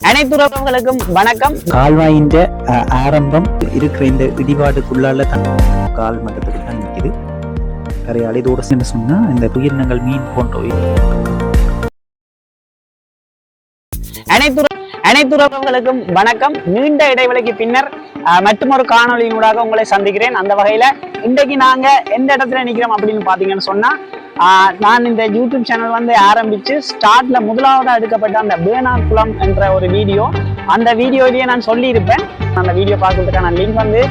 அனைத்து உறவுகளுக்கும் வணக்கம். கால்வாயின் ஆரம்பம் இருக்கிற இந்த இடிபாடுக்குள்ளால தான் கால் மட்டத்துக்கு தான் நிற்குது கரையால் இதோட சேர்ந்து சொன்னா இந்த உயிரினங்கள் மீன் போன்ற அனைத்து அனைத்து உறவுகளுக்கும் வணக்கம். நீண்ட இடைவெளிக்கு பின்னர் அஹ், மற்றொரு காணொலியினூடாக உங்களை சந்திக்கிறேன். அந்த வகையில இன்றைக்கு நாங்க எந்த இடத்துல நிக்கிறோம் அப்படின்னு பாத்தீங்கன்னு சொன்னா நான் இந்த யூடியூப் சேனல் வந்து ஆரம்பிச்சு ஸ்டார்ட்ல முதலாவதாக எடுக்கப்பட்ட அந்த பேனார் குளம் என்ற ஒரு வீடியோ. அந்த வீடியோலேயே நான் சொல்லியிருப்பேன். அந்த வீடியோ பார்க்கறதுக்கான லிங்க் வந்து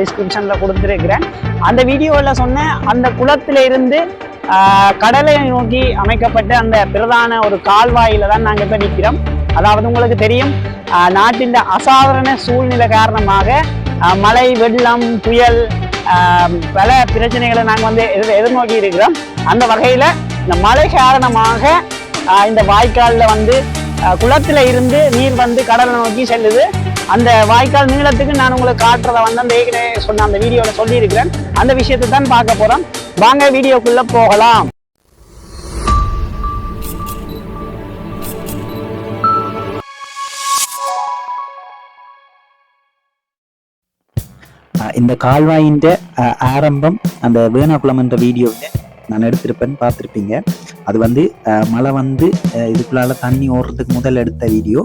டிஸ்கிரிப்ஷன்ல கொடுத்துருக்கிறேன். அந்த வீடியோவில் சொன்ன அந்த குளத்தில் இருந்து கடலை நோக்கி அமைக்கப்பட்ட அந்த பிரதான ஒரு கால்வாயில தான் நாங்கள் இப்போ நிற்கிறோம் அதாவது உங்களுக்கு தெரியும் நாட்டின் அசாதாரண சூழ்நிலை காரணமாக மழை வெள்ளம் புயல் பல பிரச்சனைகளை நாங்கள் வந்து எதிர் எதிர்நோக்கி இருக்கிறோம். அந்த வகையில் இந்த மழை காரணமாக இந்த வாய்க்காலில் வந்து குளத்தில் இருந்து நீர் வந்து கடலை நோக்கி செல்லுது. அந்த வாய்க்கால் நீளத்துக்கு நான் உங்களுக்கு காட்டுறதை வந்து அந்த ஏற்கனவே சொன்ன அந்த வீடியோவில் சொல்லியிருக்கிறேன். அந்த விஷயத்தை தான் பார்க்க போகிறோம் வாங்க வீடியோக்குள்ளே போகலாம். இந்த கால்வாயின் ஆரம்பம் அந்த வேணாக்குளம் என்ற வீடியோவில் நான் எடுத்திருப்பேன் பார்த்துருப்பீங்க. அது வந்து மழை வந்து இதுக்குள்ளால தண்ணி ஓடுறதுக்கு முதல் எடுத்த வீடியோ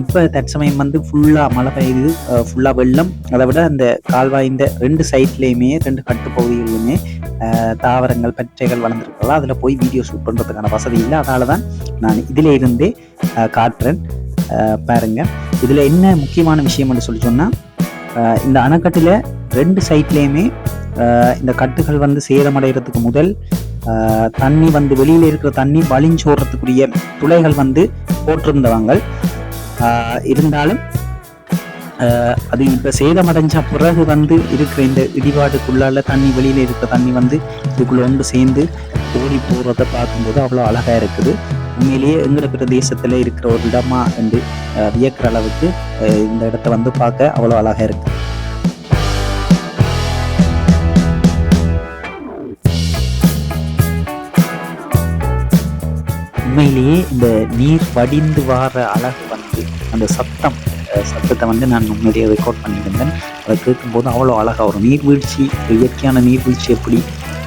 இப்போ தற்சமயம் வந்து ஃபுல்லாக மழை பெய்யுது ஃபுல்லாக வெள்ளம். அதை விட அந்த கால்வாயின் ரெண்டு சைட்லேயுமே ரெண்டு கட்டுப்பகுதிகளிலுமே தாவரங்கள் பச்சைகள் வளர்ந்துருக்கலாம் அதில் போய் வீடியோ ஷூட் பண்ணுறதுக்கான வசதி இல்லை. அதனால தான் நான் இதில் இருந்தே காட்டுறேன். பாருங்கள் பாருங்க. இதில் என்ன முக்கியமான விஷயம்னு சொல்லி சொன்னால் இந்த அணைக்கட்டில் ரெண்டு சைட்லேயுமே இந்த கட்டுகள் வந்து சேதமடைகிறதுக்கு முதல் தண்ணி வந்து வெளியில் இருக்கிற தண்ணி வலிஞ்சோடுறதுக்குரிய துளைகள் வந்து போட்டிருந்தவங்க. இருந்தாலும் அது இப்போ சேதமடைஞ்ச பிறகு வந்து இருக்கிற இந்த இடிபாடுக்குள்ளால தண்ணி வெளியில் இருக்கிற தண்ணி வந்து இதுக்குள்ள ஒன்று சேர்ந்து ஓடி போகிறத பார்க்கும்போது அவ்வளோ அழகாக இருக்குது. உண்மையிலேயே எங்கட பிரதேசத்தில் இருக்கிற ஒரு இடமா என்று வியக்கிற அளவுக்கு இந்த இடத்த வந்து பார்க்க அவ்வளோ அழகாக இருக்கு. உண்மையிலேயே இந்த நீர் வடிந்து வார அழகு வந்து அந்த சத்தம் சத்தத்தை வந்து நான் உண்மையிலேயே ரெக்கார்ட் பண்ணியிருந்தேன். அதை கேட்கும்போது அவ்வளோ அழகாக ஒரு நீர்வீழ்ச்சி இயற்கையான நீர்வீழ்ச்சி எப்படி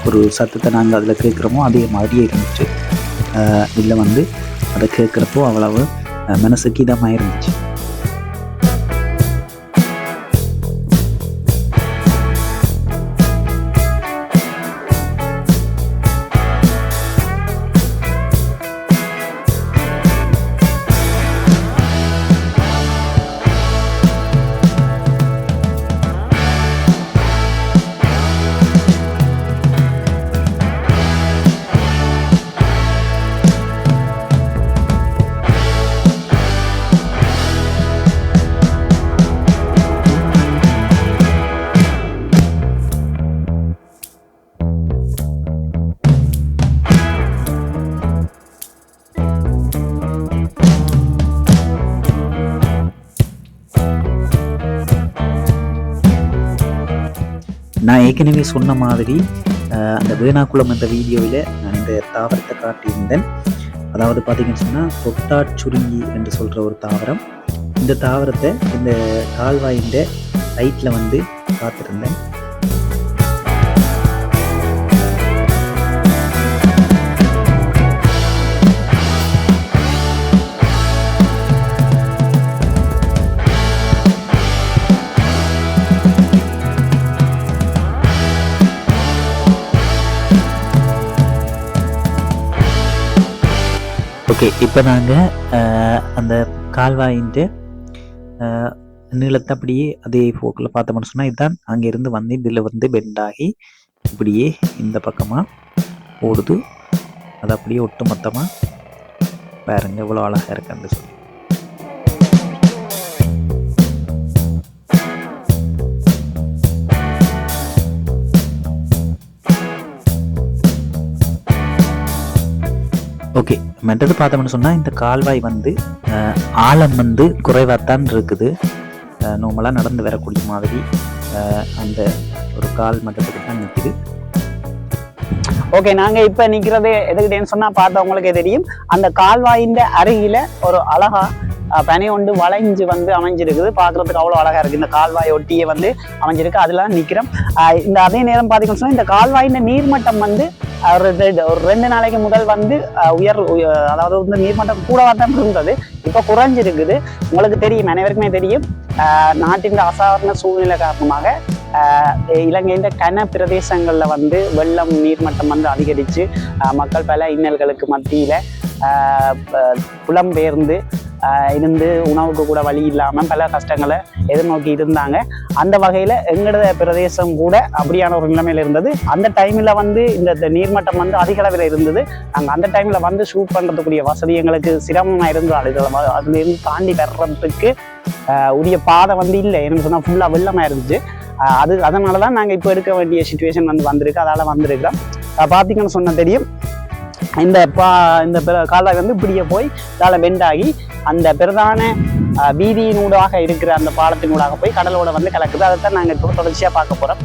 ஒரு சத்தத்தை நாங்கள் அதில் கேட்குறோமோ அதே மாதிரியே இருந்துச்சு. இல்லை வந்து அதை கேட்குறப்போ அவ்வளவு மனசுக்கு இதமாக இருந்துச்சு நான் ஏற்கனவே சொன்ன மாதிரி அந்த வேணாக்குளம் என்ற வீடியோவில் நான் இந்த தாவரத்தை காட்டியிருந்தேன். அதாவது பார்த்தீங்கன்னு சொன்னால் தொட்டாச்சுருங்கி என்று சொல்கிற ஒரு தாவரம். இந்த தாவரத்தை இந்த கால்வாயின் ரைட்டில் வந்து பார்த்துருந்தேன் ஓகே இப்போ நாங்கள் அந்த கால்வாயின்ட்டு நீளத்தை அப்படியே அதே போக்கில் பார்த்தோம்னு சொன்னால் இதுதான் அங்கேருந்து வந்து இதில் வந்து பெண்ட் ஆகி இப்படியே இந்த பக்கமாக ஓடுது. அது அப்படியே ஒட்டு மொத்தமாக பாருங்க எவ்வளோ அழகாக இருக்குன்னு சொல்லி. ஓகே மற்றது பார்த்தோம்னு சொன்னால் இந்த கால்வாய் வந்து ஆழம் வந்து குறைவாகத்தான் இருக்குது. நார்மலாக நடந்து வரக்கூடிய மாதிரி அந்த ஒரு கால் மட்டத்துக்கு தான் நிற்குது ஓகே நாங்க இப்ப நிக்கிறது எதுக்கிட்டேன்னு சொன்னா பார்த்தவங்களுக்கு தெரியும். அந்த கால்வாயின் அருகில ஒரு அழகா பனை ஒன்று வளைஞ்சு வந்து அமைஞ்சிருக்குது. பார்க்குறதுக்கு அவ்வளோ அழகாக இருக்குது இந்த கால்வாய் ஒட்டியே வந்து அமைஞ்சிருக்கு. அதில் நிற்கிறோம் இந்த அதே நேரம் பார்த்தீங்கன்னு சொன்னால் இந்த கால்வாயின் நீர்மட்டம் வந்து ஒரு ரெண்டு- ஒரு ரெண்டு நாளைக்கு முதல் வந்து உயர் அதாவது வந்து நீர்மட்டம் கூடவா தான் இருந்தது. இப்போ குறைஞ்சிருக்குது. உங்களுக்கு தெரியும் அனைவருக்குமே தெரியும். நாட்டின் அசாதாரண சூழ்நிலை காரணமாக இலங்கையின் கன பிரதேசங்களில் வந்து வெள்ளம் நீர்மட்டம் வந்து அதிகரித்து மக்கள் பல இன்னல்களுக்கு மத்தியில் புலம்பெயர்ந்து இருந்து உணவுக்கு கூட வழி இல்லாமல் பல கஷ்டங்களை எதிர்நோக்கி இருந்தாங்க. அந்த வகையில் எங்களோட பிரதேசம் கூட அப்படியான ஒரு நிலைமையில் இருந்தது. அந்த டைமில் வந்து இந்த நீர்மட்டம் வந்து அதிக அளவில் இருந்தது. நாங்கள் அந்த டைமில் வந்து ஷூட் பண்ணுறதுக்குரிய வசதி எங்களுக்கு சிரமமாக இருந்தால் இதில் அதுலேருந்து தாண்டி வர்றதுக்கு உரிய பாதை வந்து இல்லை. எனக்கு சொன்னால் ஃபுல்லாக வெள்ளமாக இருந்துச்சு. அது அதனால தான் நாங்கள் இப்போ எடுக்க வேண்டிய சுச்சுவேஷன் வந்து வந்திருக்கு. அதால் வந்திருக்கிறோம். பார்த்தீங்கன்னு சொன்ன தெரியும். இந்த பா இந்த பெ- கால்வாய் வந்து இப்படியே போய் இதால் பெண்டாகி அந்த பிரதான வீதியினூடாக இருக்கிற அந்த பாலத்தினூடாக போய் கடலோட வந்து கலக்குது. அதை தான் நாங்கள் இப்போ தொடர்ச்சியாக பார்க்க போகிறோம்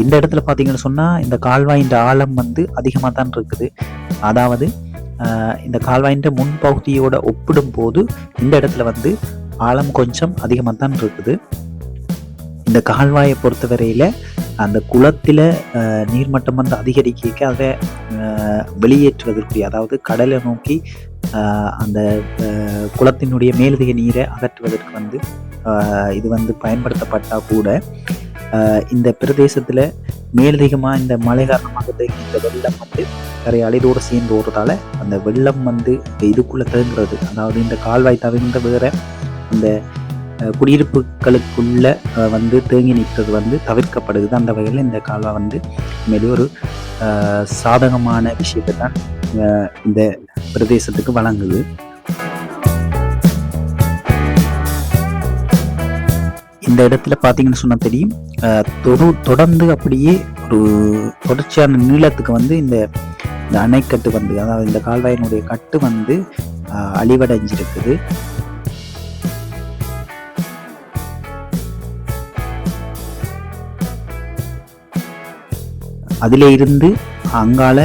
இந்த இடத்துல பார்த்தீங்கன்னு சொன்னால் இந்த கால்வாயின் ஆழம் வந்து அதிகமாக தான் இருக்குது. அதாவது ஆஹ், இந்த கால்வாயின் முன்பகுதியோட ஒப்பிடும் போது இந்த இடத்துல வந்து ஆழம் கொஞ்சம் அதிகமாக தான் இருக்குது. இந்த கால்வாயை பொறுத்தவரையில் அந்த குளத்தில் நீர்மட்டம் வந்து அதிகரிக்க அதை ஆஹ், வெளியேற்றுவதற்குரிய அதாவது கடலை நோக்கி ஆஹ், அந்த குளத்தினுடைய மேலதிக நீரை அகற்றுவதற்கு வந்து இது வந்து பயன்படுத்தப்பட்டால் கூட இந்த பிரதேசத்தில் மேலதிகமாக இந்த மழை காரணமாக தேங்கி இந்த வெள்ளம் வந்து கரை அலைதோடு சேர்ந்து ஓடுறதால அந்த வெள்ளம் வந்து இதுக்குள்ளே தேங்குறது அதாவது இந்த கால்வாய் தவிர்ந்த வேற இந்த குடியிருப்புகளுக்குள்ள வந்து தேங்கி நிற்கிறது வந்து தவிர்க்கப்படுது அந்த வகையில் இந்த கால்வாய் வந்து மேலே ஒரு சாதகமான விஷயத்தை தான் இந்த பிரதேசத்துக்கு வழங்குது. இந்த இடத்துல பார்த்தீங்கன்னு சொன்னால் தெரியும். தொடு தொடர்ந்து அப்படியே ஒரு தொடர்ச்சியான நீளத்துக்கு வந்து இந்த இந்த அணைக்கட்டு வந்து அதாவது இந்த கால்வாயினுடைய கட்டு வந்து அஹ், அழிவடைஞ்சிருக்குது. அதில் இருந்து அங்கால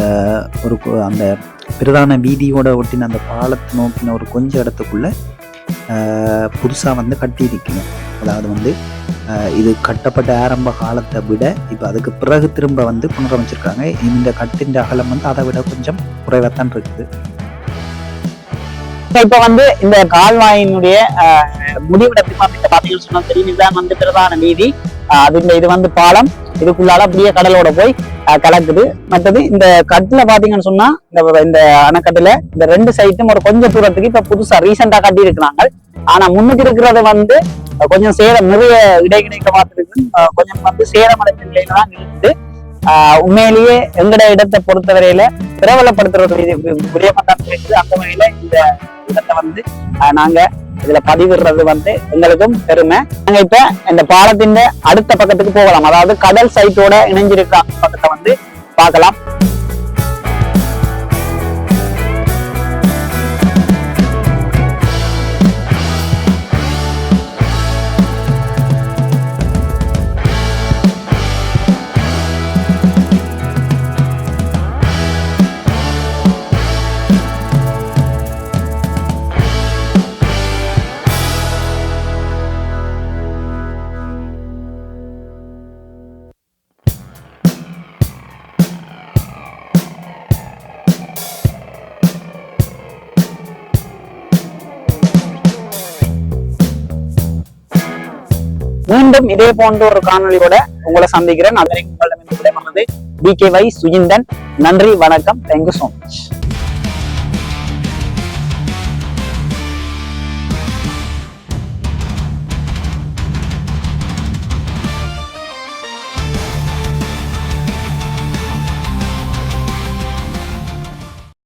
அஹ், ஒரு அந்த பிரதான வீதியோட ஒட்டின அந்த பாலத்தை நோக்கின ஒரு கொஞ்ச இடத்துக்குள்ள புதுசாக வந்து கட்டி இருக்கணும் அதாவது வந்து இது கட்டப்பட்ட ஆரம்ப காலத்தை விட இப்போ அதுக்கு பிறகு திரும்ப வந்து புனரமைச்சிருக்காங்க. இந்த கட்டின் அகலம் வந்து அதை விட கொஞ்சம் குறைவாகத்தான் இருக்குது. இப்ப வந்து இந்த கால்வாயினுடைய அஹ், முடிவிடத்தை பார்த்துட்டு பாத்தீங்கன்னு சொன்னா தெரியும் இதுதான் வந்து பிரதான நீதி அது இந்த இது வந்து பாலம். இதுக்குள்ளால அப்படியே கடலோட போய் கலக்குது. மற்றது இந்த கட்டுல பாத்தீங்கன்னு சொன்னா இந்த இந்த அணைக்கட்டுல இந்த ரெண்டு சைட்டும் ஒரு கொஞ்சம் தூரத்துக்கு இப்ப புதுசா ரீசெண்டா கட்டி இருக்கிறாங்க ஆனா முன்னுக்கு இருக்கிறத வந்து கொஞ்சம் சேரம் நிறைய இடைக்கிடைக்க பார்த்துருக்கு கொஞ்சம் வந்து சேதமடைந்த நிலையில தான் இருக்குது ஆஹ் உண்மையிலேயே எங்கட இடத்தை பொறுத்தவரையில பிரபலப்படுத்துறது விடயமா தான் இருக்குது அந்த வகையில இந்த இடத்தை வந்து நாங்க இதுல பதிவிடுறது வந்து எங்களுக்கும் பெருமை. நாங்க இப்ப இந்த பாலத்தின் அடுத்த பக்கத்துக்கு போகலாம். அதாவது கடல் சைட்டோட இணைஞ்சிருக்க பக்கத்தை வந்து பார்க்கலாம். மீண்டும் இதே போன்ற ஒரு காணொளியோட உங்களை சந்திக்கிறேன். அது வரைக்கும் உங்களிடம் விடைபெறுவது பி கே வை சுஜிந்தன். நன்றி வணக்கம். Thank you so much